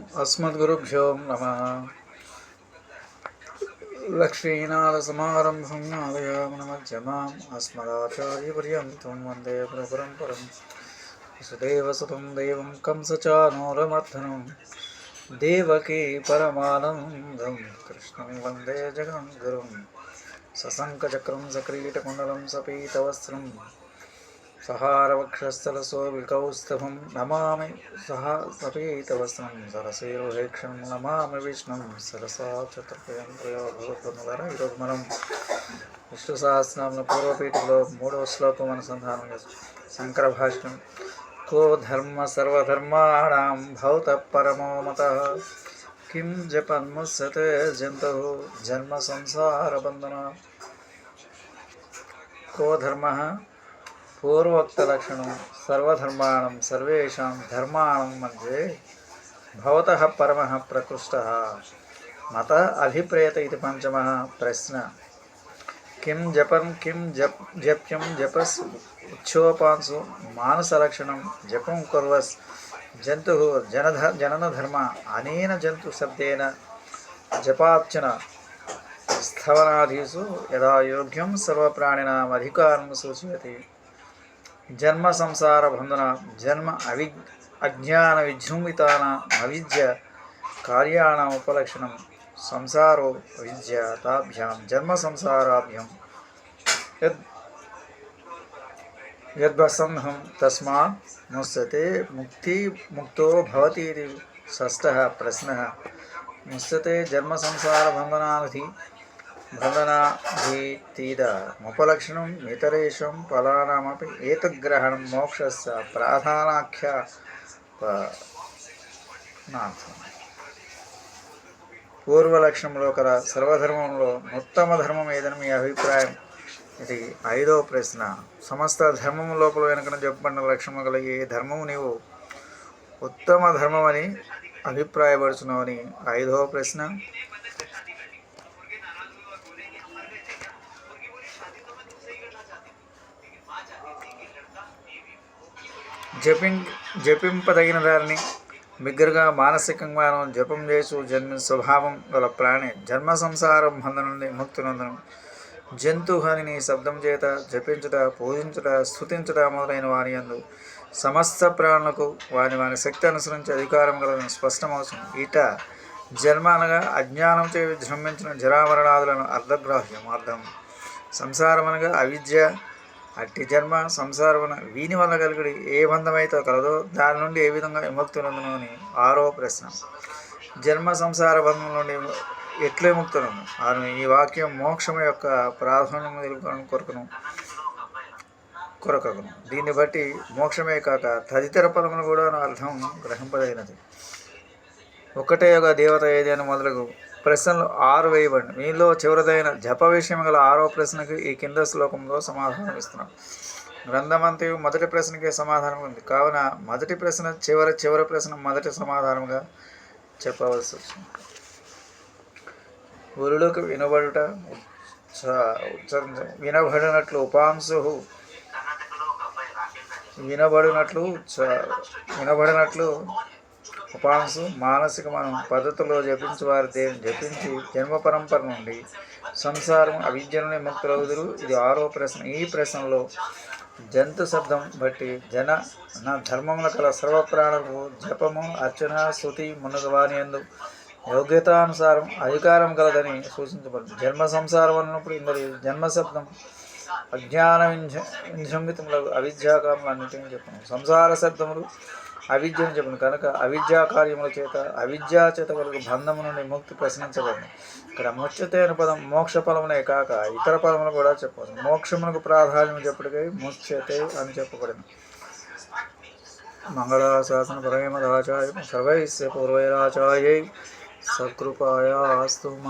ఓం అస్మద్గురుభ్యో నమ లక్ష్మీనాథసమారంభం నాదయామనమధ్యమాం అస్మదాచార్యపర్యంతం వందే పురపరంపరం వసుదేవసుతం దేవం కంసచానూరమర్ధనం దేవకీ పరమానందం కృష్ణం వందే జగద్గురుం సశంఖచక్రం సక్రీటకుండలం సహారవక్షస్థలసో సహారవక్షస్థలశోభికౌస్తభం నమామి సహ సపీతవస్త్రం సరసేరుహేక్షం నమామి విష్ణుం సరసా చతుర్భయం ప్రయోగములరా ఈరోజు మనం విష్ణు సహస్రనామ పూర్వపీఠంలో మూడవ శ్లోకం అనుసంధానం చేస్తాం. శంకర భాష్యం కో ధర్మ సర్వధర్మాణం భౌత పరమో మత? కిం జపన్ముస్యతే జంతు? జన్మ సంసార బంధన? కో ధర్మ? పూర్వోక్తలక్షణం సర్వధర్మాణం సర్వేషాం ధర్మాణం మధ్యే భవత పరమ ప్రకృష్ట. మత అభిప్రేత ఇది పంచమ ప్రశ్న. కిం జపం కిం జప్ జప్యం జపస్ ఉచ్ఛోపాంసు మానసలక్షణం జపం కుర్వస్ జంతు జనధ జననధర్మ అనేన జంతు శబ్దేన జపార్చన స్థవనాధీసు యథా యోగ్యం సర్వప్రాణినామధికారం సూచయతి. జన్మ సంసార బంధన జన్మ అవి అజ్ఞాన విజృంభితాన అవిద్య కార్యాణ ఉపలక్షణం సంసారో విద్య తాభ్యాం జన్మ సంసారాభ్యం. యద్ యద్వసంహం తస్మా ముస్యతే ముక్తి ముక్తో భవతి ఇది షష్టः ప్రశ్నः. ముస్యతే జన్మ సంసార బంధనాధి బంధనాధీతీద ముపలక్షణం ఇతరేషం ఫలానామపి ఏతగ్రహణం మోక్షస్య ప్రాధానాఖ్య నార్థం పూర్వలక్షణంలో కల సర్వధర్మంలో ఉత్తమ ధర్మం ఏదని మీ అభిప్రాయం? ఇది ఐదవ ప్రశ్న. సమస్త ధర్మము లోపల వెనుకన చెప్పబడిన లక్షణము గల ఏ ధర్మము నీవు ఉత్తమ ధర్మం అని అభిప్రాయపడుచున్నావని ఐదవ ప్రశ్న. జపిం జపింపదగిన దారిని బిగ్గరగా మానసికంగాను జపం చేసు జన్మ స్వభావం గల ప్రాణి జన్మ సంసారం బంధం నుండి ముక్తి నందనం జంతు హానిని శబ్దం చేత జపించుట పూజించుట స్థుతించుట మొదలైన వారి అందు సమస్త ప్రాణులకు వారి వారి శక్తి అనుసరించి అధికారం గల స్పష్టమవుతుంది. ఈట జన్మ అనగా అజ్ఞానం చే విజృంభించిన జరామరణాదులను అర్ధగ్రాహ్యం అర్థం సంసారం అనగా అవిద్య అట్టి జన్మ సంసారమున వీని వల్ల కలిగి ఏ బంధమైతే కలదో దాని నుండి ఏ విధంగా విముక్తి అని ఆరో ప్రశ్న. జన్మ సంసార బంధం నుండి ఎట్లా విముక్తులను అను ఈ వాక్యం మోక్షం యొక్క ప్రాధాన్యం తెలుపుకోవడం కొరకును కొరకగను. దీన్ని బట్టి మోక్షమే కాక తదితర పదములు కూడా అర్థం గ్రహింపదగినది. ఒకటే ఒక దేవత ఏదైనా మొదలగు ప్రశ్నలు ఆరు వేయబడి మీలో చివరిదైన జప విషయం గల ఆరో ప్రశ్నకు ఈ కింద శ్లోకంలో సమాధానం ఇస్తున్నాం. గ్రంథమంతయు మొదటి ప్రశ్నకే సమాధానం ఉంది. కావున మొదటి ప్రశ్న చివరి చివరి ప్రశ్న మొదటి సమాధానంగా చెప్పవలసి వచ్చింది. గురులకు వినబడుట ఉచ్చ- ఉచ్చరించ వినబడినట్లు ఉపాంశు వినబడినట్లు వినబడినట్లు ఉపాంశు మానసిక మనం పద్ధతిలో జపించి వారి దేవుని జపించి జన్మ పరంపర నుండి సంసారం అవిద్య నుండి ముక్తులవుదురు. ఇది ఆరో ప్రశ్న. ఈ ప్రశ్నలో జంతు శబ్దం బట్టి జన నా ధర్మముల కల సర్వప్రాణులకు జపము అర్చన స్థుతి మున్నగవాని ఎందు యోగ్యతానుసారం అధికారం కలదని సూచించబడింది. జన్మ సంసారం అన్నప్పుడు ఇందరి జన్మ శబ్దం అజ్ఞాన వింజ వింజంగితములకు అన్నిటిని చెప్పను. సంసార శబ్దములు అవిద్యను చెప్పను. కనుక అవిద్యా కార్యముల చేత అవిద్యా చేత కలుగు బంధము నుండి ముక్తి ప్రశ్నించబడింది ఇక్కడ ముచ్చతే అనే పదం మోక్ష ఫలమునే కాక ఇతర పదములు కూడా చెప్పవచ్చు మోక్షమునకు ప్రాధాన్యం చెప్పుడికై ముచ్చతే అని చెప్పబడింది మంగళాశాసన పరమదాచార్య సర్వైస్య పూర్వైరాచార్యై సకృపాయాస్తు